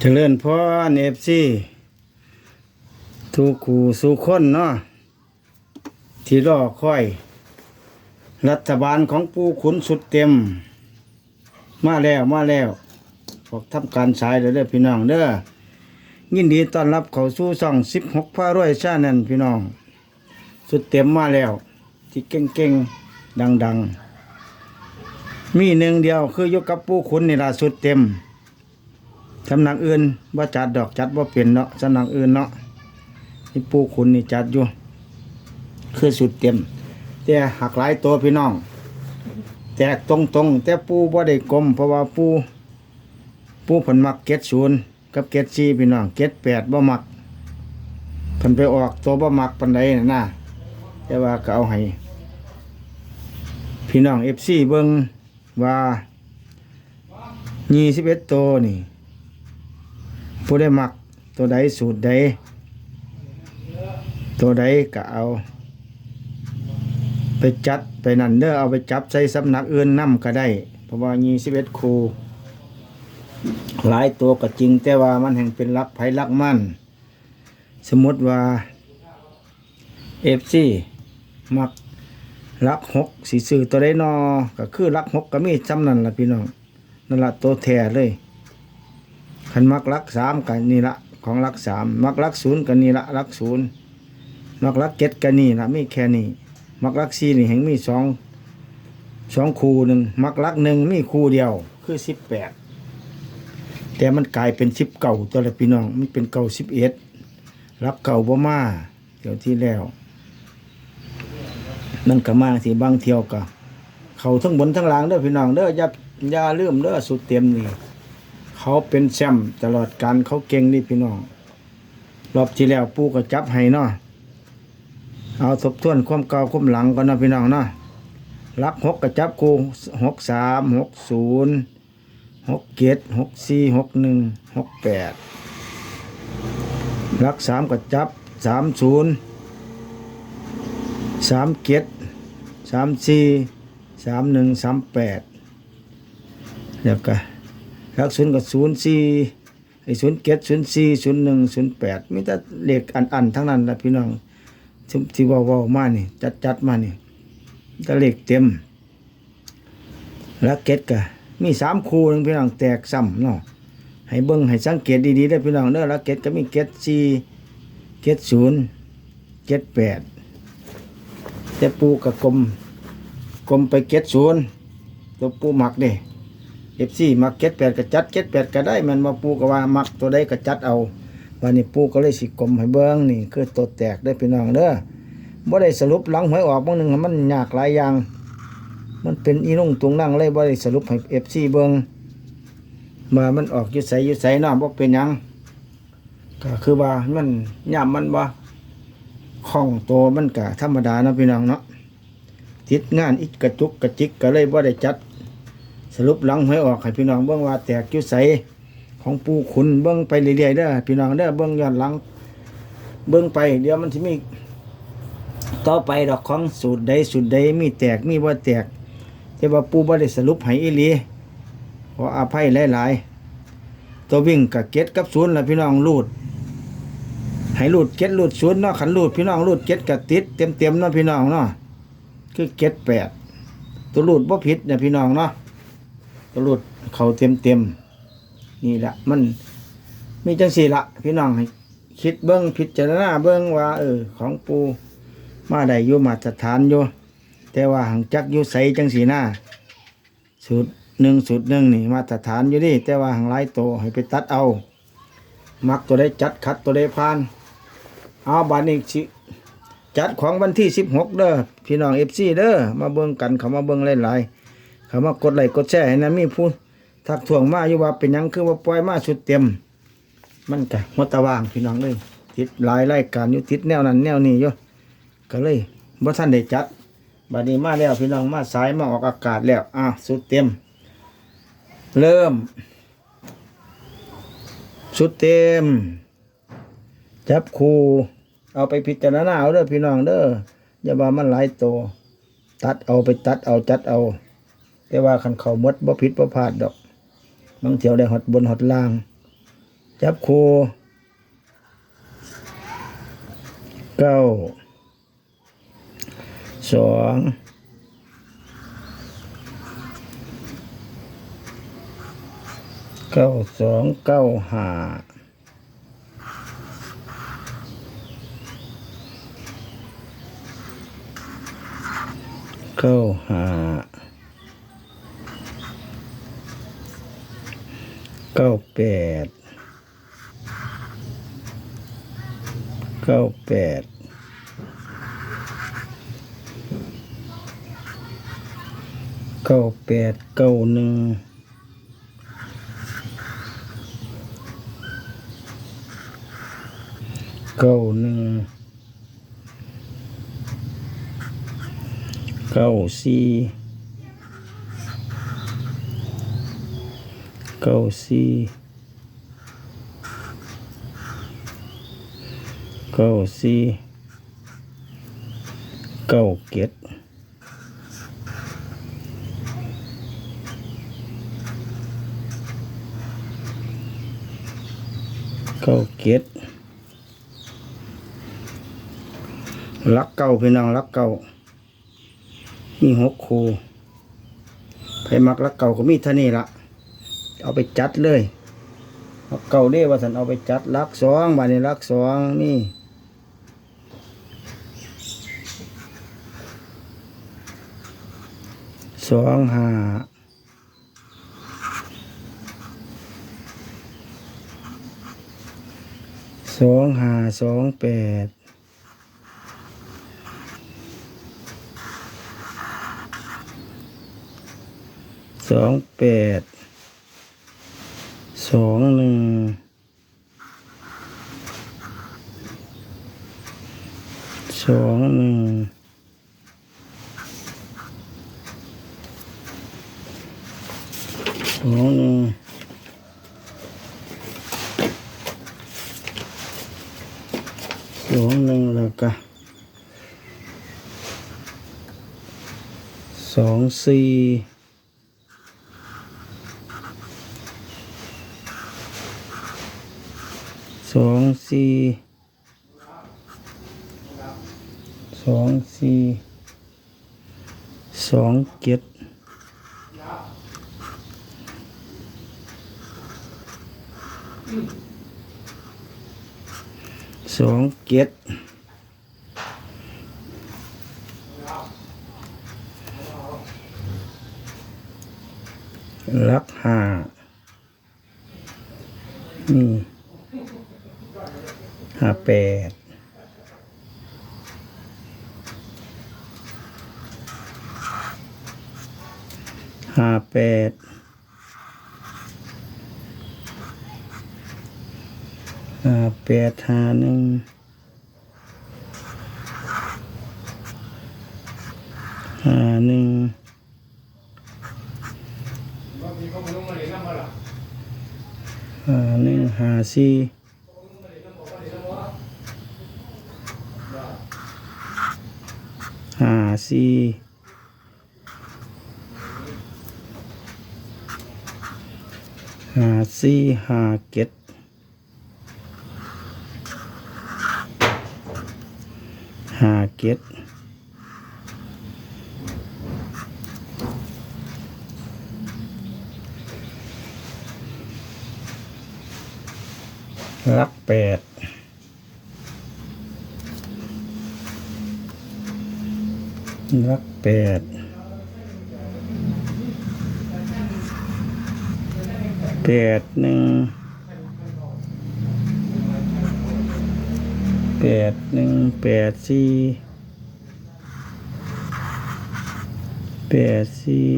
เจริญพรเอฟซีทุกขู่สู่คนเนาะที่รอคอย รัฐบาลของปูขุนสุดเต็ม มาแล้วมาแล้วพวกทำการสายเด้อเด้อพี่น้องเด้อยินดีต้อนรับเขาสู่ช่องสิบหกพารวยชาแนนพี่น้อง สุดเต็มมาแล้ว ที่เก่งๆ ดังๆ มีหนึ่งเดียวคือยกกับปูขุนในล่ะสุดเต็ม สำนักอื่นว่าจัดดอกจัดว่าเป็นเนาะสำนักอื่นเนาะนี่ปูขุนนี่จัดอยู่ คือสุดเต็ม แต่หักหลายตัวพี่น้อง แตกตรงตรงแต่ปูบ่าได้กลมเพราะว่าปูปูผลมักเก็ดศูนย์กับเก็ดซีพี่น้องเก็ดแปดบ่มักเพิ่นไปออกตัวบ่มักปันใดน่ะนะแต่ว่าก็เอาให้พี่น้องเอฟซีเบิ่งว่ายี่สิบเอ็ดตัวนี่ ผู้ได้มักตัวใดสูตรใดตัวใดก็เอา ไปจัดไปนั่นเด้อเอาไปจับใส่สำนักอื่นนำก็ได้ เพราะว่ายี่สิบเอ็ดครูหลายตัวก็จริง แต่ว่ามันแห่งเป็นรักไผรักมันสมมติว่าเอฟซีมักรักหกสีสื่อตัวใดนอก็คือรักหกก็มีจำนั่นละพี่น้องนั่นละตัวแท้เลย ขันมักรักสามกันนี่ละของรักสามมักรักศูนย์กันนี่ละรักศูนย์มักรักเจ็ดกันนี่ละมีแค่นี้มักรักสี่นี่แห่งมีสองสองคูหนึ่งมักรักหนึ่งมีคูเดียว คือสิบแปดแต่มันกลายเป็นสิบเก่าตัวละพี่น้องมันเป็นเก่าสิบเอ็ดรักเก่าบ่มาเดี๋ยวที่แล้วมันก็มาสิบางเที่ยวก็เขาทั้งบนทั้งล่างเด้อพี่น้องเด้ออย่าอย่าลืมเด้อสุดเต็มนี่ เขาเป็นแชมป์ตลอดการเขาเก่งนี่พี่น้อง รอบที่แล้วปูก็จับให้เนาะเอาทบทวนความเก่าความหลังก่อนนะพี่น้องเนาะรักหกก็จับกูหกสามหกศูนย์หกเจ็ดหกสี่หกหนึ่งหกแปดรักสามก็จับสามศูนย์สามเจ็ดสามสี่สามหนึ่งสามแปดเดี๋ยวกัน รักศูนย์กับศูนย์สี่ไอ้ศูนย์เจ็ดศูนย์สี่ศูนย์หนึ่งศูนย์แปดมีแต่เลขอันอันๆทั้งนั้นแหละพี่น้องที่ที่ว่าวามานี่จัดจัดๆมานี่แต่เลขเต็มรักเก็ดกะมีสามคู่หนึงพี่น้องแตกซ้ำเนาะให้เบิ้งให้สังเกตดีๆได้พี่น้องเด้อรักเก็ดก็มีเก็ดสี่เก็ดศูนย์เก็ดแปดแต่ปูกับกลมกลมไปเก็ดศูนย์ตัวปูหมักเด้ เอฟซีมักเก็ตแปดก็จัดเก็ตแปดก็ได้มันมาปูก็ว่ามักตัวใดก็จัดเอาวันนี้ปูก็เลยสิกลมให้เบิ้งนี่คือตัวแตกได้พี่น้องเด้อบ่ได้สรุปหลังหวยออกบางหนึ่งมันยากหลายอย่าง มันเป็นอีนุ่งตุงนั่งเลยบ่ได้สรุปให้เอฟซีเบิ้งมามันออกยู่ใสยู่ใสเนาะบ่เป็นยังก็คือว่ามันย่ามมันบ่คล่องตัวมันก็ธรรมดาเนาะพี่น้องเนาะติดงานอีกกระจุกกระจิกก็เลยบ่ได้จัด สรุปหลังหวยออกให้พี่น้องเบิ่งว่าแตกยู่ใสของปูขุนเบิ่งไปเรื่อยๆเด้อพี่น้องเด้อเบิ่งย้อนหลัง เบิ่งไปเดี๋ยวมันสิมีต่อไปดอกของสูตรใดสูตรใดมีแตกมีบ่าแตกแต่ว่าปูบ่ได้สรุปให้อีหลีขออภัยหลายๆตัววิ่งกับเก็ดกับศูนย์ละพี่น้องรูดให้รูดเก็ดรูดศูนย์เนาะขันรูดพี่น้องรูดเก็ดกับติดเต็มๆเนาะพี่น้องเนาะคือเก็ดแปดตัวรูดบ่ผิดเนี่ยพี่น้องเนาะ ตลุดเขาเต็มเต็มๆนี่แหละมันมีจังสี่ละพี่น้องให้คิดเบิ้งพิจารณาเบิ้งว่า เออ ของปูมาได้อยู่มาตรฐานอยู่แต่ว่าหังจักอยู่ใสจังสีหน้าสูตรหนึ่งสูตรหนึ่งนี่มาตรฐานอยู่นี่แต่ว่าหังหลายโตให้ไปตัดเอา มักตัวได้จัดคัดตัวได้พาน เอาบานนี้สิจัดของวันที่สิบหกเด้อพี่น้องเอฟซีเด้อมาเบิ้งกันเขามาเบิ้งหลายๆ เขามากดไลค์กดแชร์ให้นะมีผู้ทักทวงมาอยู่ว่าเป็นยังคือว่าปล่อยมาชุดเต็ม มันกะหัวตะว่างพี่น้องเลยติดหลายรายการอยู่ติดแนวนั้น แนวนี้อยู่ก็เลยบ่ท่านได้จัดบัดนี้มาแล้วพี่น้องมาสายมาออกอากาศแล้วอะสุดเต็ม เริ่ม สุดเต็ม จับคูเอาไปพิจารณาเอาเด้อพี่น้องเด้ออย่าว่ามันหลายตัวตัดเอาไปตัดเอาจัดเอา แต่ว่าคันเขามดบ่ผิดบ่พลาดดอก บางเที่ยวได้หดบนหดล่าง จับคูเก้าสองเก้าสองเก้าห้าเก้าห้า เก้าแปดเก้าแปดเก้าแปดเก้าหนึ่งเก้าหนึ่งเก้าสี่ เก้าสี่เก้าสี่เก้าเก็ดเก้าเก็ดลักเก่าพี่น้องลักเก่ามีหกคูไผมักลักเก่าก็มีเท่านี้ละ เอาไปจัดเลยเก่าเด้ว่าสันเอาไปจัดลักสองบาทนี้ลักสองนี่สองห้าสองห้าสองแปดสองแปด สองหนึ่งสองหนึ่งสองหนึ่งสองหนึ่งแล้วก็สองสี่ สองสี่สองสี่สองเจ็ดสองเจ็ดลักห้านี่ ห้า แปดห้าแปดห้าแปดห้าหนึ่งห้าหนึ่งห้าหนึ่งห้าสี่ ห้า สี่หาสี่หาเก็ดหาเก็ดลักแปด รักแปดแปดหนึ่งแปดหนึ่งแปดสี่แปดสี่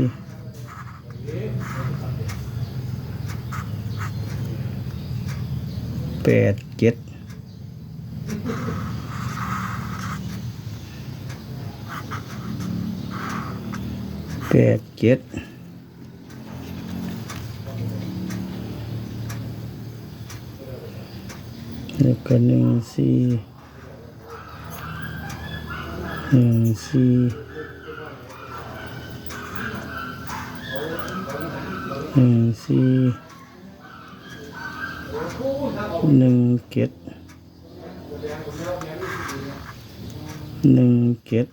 แปดเจ็ด แปดเจ็ดแล้วก็หนึ่งสี่หนึ่งสี่หนึ่งสี่หนึ่งเจ็ดหนึ่งเจ็ด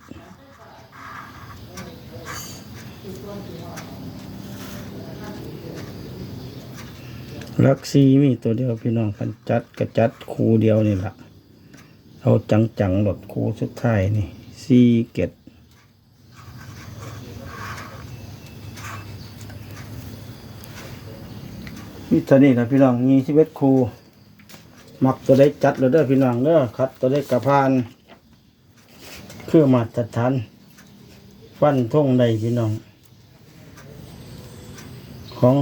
ลักซีมีตัวเดียวพี่น้องคันจัดกระจัดคูเดียวนี่แหละเอาจังๆหลดคูสุดท้ายนี่ซีเกตมีตัวนี้นะพี่น้องมีชีวิตคูมักตัวได้จัดแล้วเด้อพี่น้องเด้อคัดตัวได้กระพานเคือมาตรฐานฟันท่งใดพี่น้อง ของ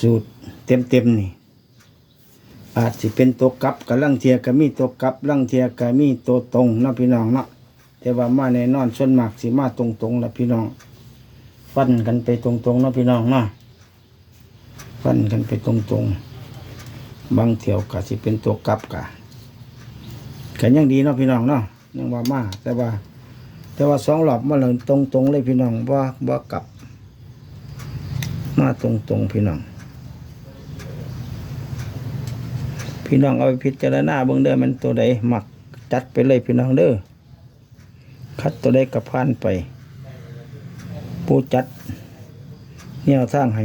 สูตรเต็มเต็มๆนี่ อาจจะเป็นตัวกับกับลังเทียก็มีตัวกับลังเทียก็มีตัวตรงนะพี่น้องเนาะแต่ว่ามาในนอนส่วนมากสิมาตรงๆละพี่น้อง ฟันกันไปตรงๆเนะพี่น้องเนาะฟันกันไปตรงๆบางเที่ยวก็สิเป็นตัวกับกะกันยังดีเนาะพี่น้องเนาะยังว่ามาแต่ว่า แต่ว่าสองรอบมาเลยตรงๆเลยพี่น้องว่าว่ากลับ มาตรงๆพี่น้อง พี่น้องเอาไปพิจารณาเบิ่งเด้อมันตัวใดหมักจัดไปเลยพี่น้องเด้อคัดตัวใดกับพานไปผู้จัดแนวทางให้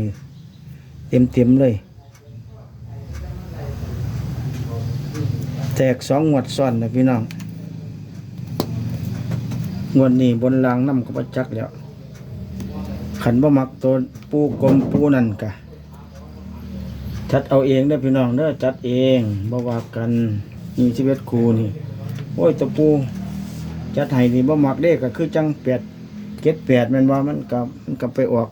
เต็มเต็มๆเลย แตกสองงวดซ้อนนะพี่น้องงวดนี้บนรางน้ำก็ประจักแล้ว ขันบ่มักตัวปูกลมปูนั่นกะจัดเอาเองได้พี่น้องเด้อจัดเองบ่ว่ากันนี่ชีวิตครูนี่ โอ้ยตัวปูจัดให้นี่บ่มักเด้ก็คือจังแปดเก็ดแปดม่นว่ามันกับมันกับไปออก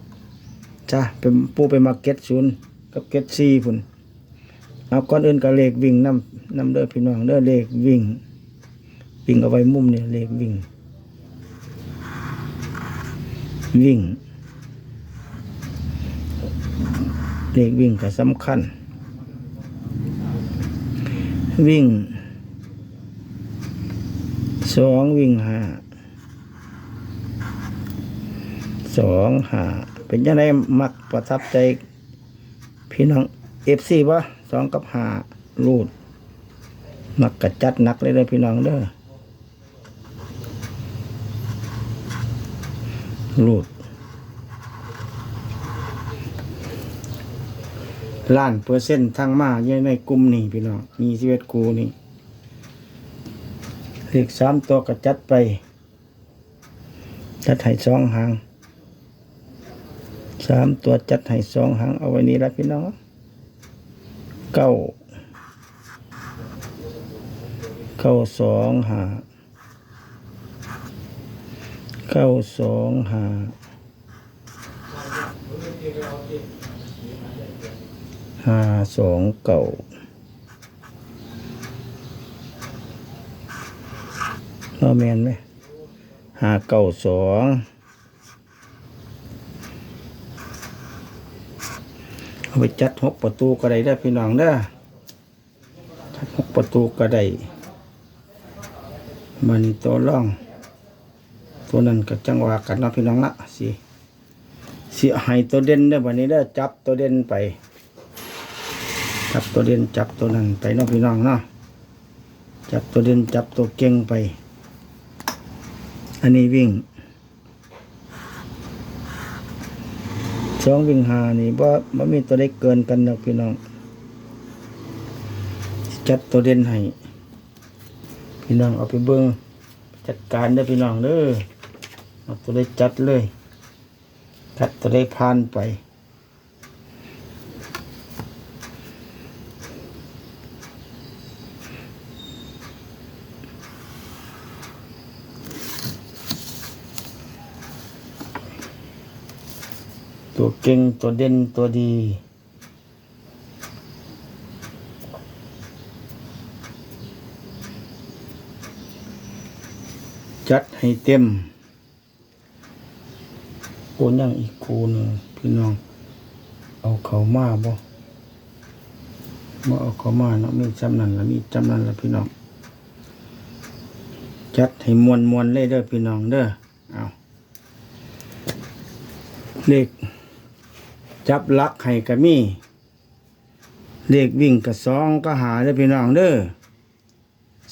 จ้าเป็นปูไปมาเก็ตศูนย์กับเก็ตซีพุ่นเอาก่อนอื่นก็เลขวิ่งนำนำเด้อพี่น้องเด้อเลขวิ่ง วิ่งเอาไว้มุมเนี่ยเลขวิ่ง วิ่ง เลขวิ่งก็สำคัญ วิ่งสองวิ่งห้าสองห้าเป็นยังไงมักประทับใจ พี่น้องเอฟซีวะสองกับหารูดมักกระจัดนักเลยเลยพี่น้องเด้อรูด ล้านเปอร์เซ็นต์ทางมาอยู่ในกลุ่มนี้พี่น้องมีชีวิตกูนี่เลขสามตัวก็จัดไปจัดให้สองหางสามตัวจัดให้สองหางเอาไว้นี่ละพี่น้องเก้าเก้าสองหาเก้าสองหา ห้าสองเก่าเราแมนไหมห้าเก่าสองเอาไปจัดหกประตูก็ได้ได้พี่น้องเด้จัดหกประตูก็ได้มานี่ตัวร่อง ตัวนั้นก็จังหวะกันนะพี่น้องละสิเสิให้ตัวเด่นได้วันนี้ได้จับตัวเด่นไป จับตัวเด่นจับตัวนั้นไปน้องพี่น้องเนาะจับตัวเด่นจับตัวเก่งไป อันนี้วิ่งสองวิ่งหานี่ว่ามันมีตัวได้เกินกันนะพี่น้อง จัดตัวเด่นให้พี่น้องเอาไปเบิ้งจัดการได้อพี่น้องเด้อเอาตัวได้จัดเลยจัดตัวได้พานไป ตัวเก่งตัวเด่นตัวดี จัดให้เต็มโอนยังอีกคูนึงพี่น้อง เอาเขามาบ่มาเอาเขามาเนาะมีจำนันละมีจำนันละพี่น้อง จัดให้มวนมวนเลยเด้อพี่น้องเด้อเอาเลข จับลักให้ก็มีเลขวิ่งกับสองก็หาได้พี่น้องเด้อ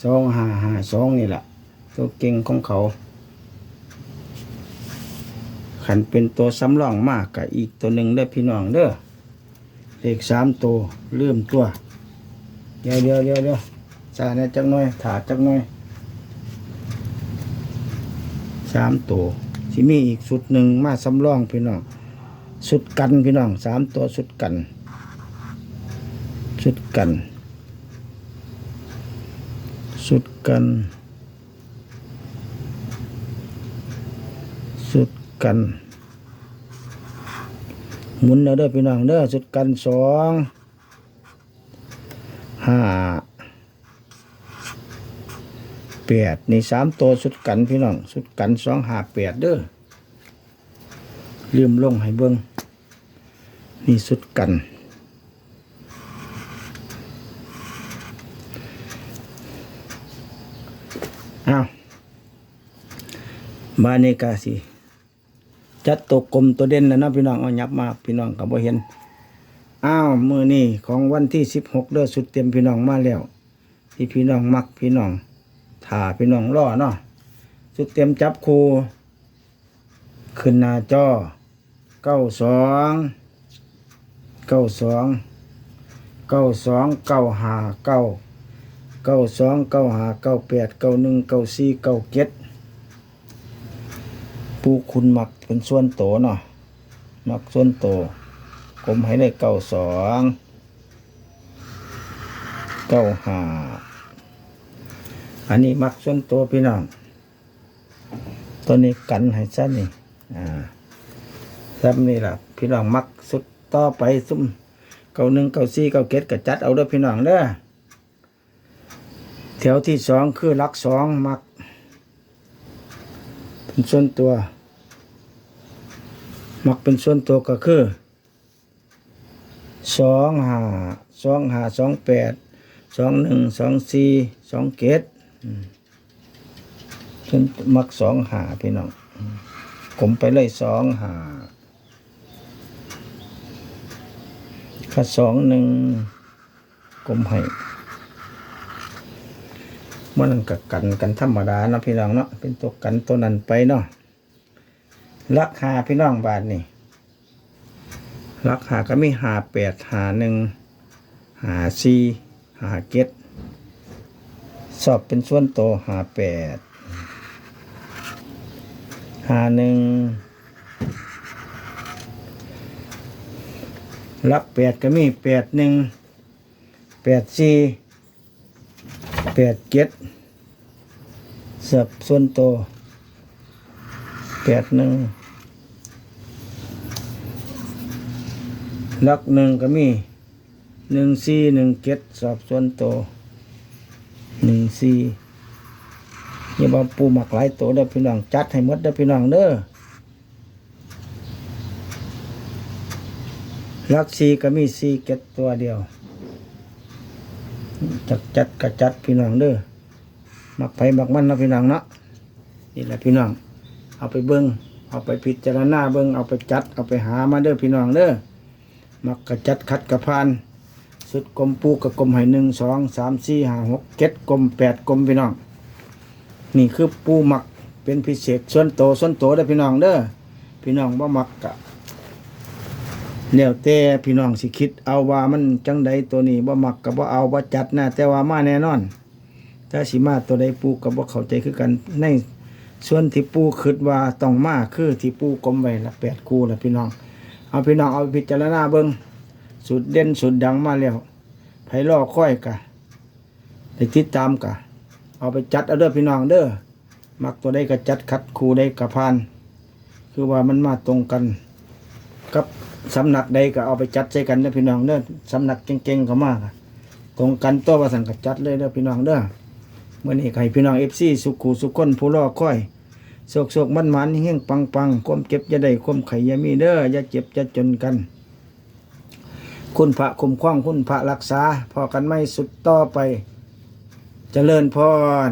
สองหาหาสองนี่แหละตัวเก่งของเขาขันเป็นตัวสำรองมากกับอีกตัวหนึ่งได้พี่น้องเด้อเลขสามตัวเริ่มตัวเดี๋ยวเดี๋ยวเดี๋ยวเดี๋ยวสาเนี่ยจักหน่อยถาจักหน่อยสามตัวที่มีอีกสุดหนึ่งมาสำรองพี่น้อง สุดกันพี่น้องสามตัวสุดกัน สุดกัน สุดกัน สุดกัน หมุนเอาเด้อพี่น้องเด้อสุดกันสองห้าแปดนี่สามตัวสุดกันพี่น้อง สุดกันสองห้าแปดเด้อลืมลงให้เบิ้ง นี่สุดกัน อ้าวบานนี้กาสิจัดตัวกลมตัวเด่นแล้วนะพี่น้องเอายับมาพี่น้องกับบ่เห็น อ้าวมือนี่ของวันที่สิบหกเดือสุดเต็มพี่น้องมาแล้ว ที่พี่น้องมักพี่น้องถ่าพี่น้องรอเนาะสุดเต็มจับคูขึ้นหน้าจอเก้าสอง เก้าสองเก้าสองเก้าหาเก้าเก้าสองเก้าหาเก้าแปดเก้าหนึ่งเก้าสี่เก้าเจ็ดผู้คุณมักเป็นส่วนโตเนาะมักส่วนโตกลมให้ได้เก้าสองเก้าหาอันนี้มักส่วนโตพี่น้องตัวนี้กันให้ซะนี่อ่าซ้ำนี่ล่ะพี่น้องมักสุด ต่อไปซุ่มเก้าหนึ่งเก้าสี่เก้าเกตก็จัดเอาด้อพี่น้องเด้อแถวที่สองคือลักสองมักเป็นส่วนตัว มักเป็นส่วนตัวก็คือสองหาสองหาสองแปดสองหนึ่งสองสี่สองเกตส่วนมักสองหาพี่น้องผมไปเลยสองหา ข้าสองหนึ่งกลมให้มันกับกันกันธรรมดาเนาะพี่น้องเนาะเป็นตัวกันตัวนั้นไปเนาะลักหาพี่น้องบาทนี่ลักหาก็มีหาแปดหาหนึ่งหาสี่หาเก็ดสอบเป็นส่วนโตหาแปดหาหนึ่ง ลักแปดก็มีแปดหนึ่งแปดสี่แปดเก็ดสอบส่วนโตแปดหนึ่งลักหนึ่งก็มีหนึ่งสี่หนึ่งเจ็ดสอบส่วนโตหนึ่งสี่อย่ามาปูหมักหลายโตเด้อพี่น้อง จัดให้หมดเด้อพี่น้องเด้อ ลักสี่ก็มีสี่เจ็ดตัวเดียว จัดจัดกระจัดพี่น้องเด้อหมักไผ่หมักมันนะพี่น้องเนาะนี่แหละพี่น้อง เอาไปเบิ้งเอาไปพิจารณาเบิ้งเอาไปจัด เอาไปหามาเด้อพี่น้องเด้อมักกระจัดคัดกระพานสุดกลมปูกับกลมไหหนึ่งสองสามสี่ห้าหกเจ็ดกลมแปดกลมพี่น้อง นี่คือปูหมักเป็นพิเศษส่วนโตส่วนโตเด้อพี่น้องเด้อพี่น้องบ่หมักกะ แล้วแต่พี่น้องสิคิด เอาว่ามันจังใดตัวนี้บ่มักกับบ่เอาบ่จัดนะแต่ว่ามาแน่นอนถ้าสิมาตัวใดปูกับบ่เข้าใจคือกันในส่วนที่ปูคิดว่าต้องมาคือที่ปูกลมไว้ละแปดคู่ละพี่น้อง เอาพี่น้องเอาพิจารณาเบิ้งสุดเด่นสุดดังมาแล้วไผล่อค่อยกะได้ติดตามกะ เอาไปจัดเอาเด้อพี่น้องเด้อมักตัวใดก็จัดคัดคู่ใดกะพาน คือว่ามันมาตรงกันกับ สำนักใดก็เอาไปจัดใส่กันเด้อพี่น้องเด้อสำนักเก่งๆเขามากตรงกันตัวว่าสั่งก็จัดเลยเด้อพี่น้องเด้อเมื่อนี้ให้พี่น้องเอฟซีสุขุสุขคนผู้รอค่อยโศกโศกมันมันเฮงปังปังความเจ็บจะได้ความไข่อยามีเด้ออย่าเจ็บจะจนกัน คุณพระคุ้มครองคุณพระรักษาพอกันไม่สุดต่อไปเจริญพร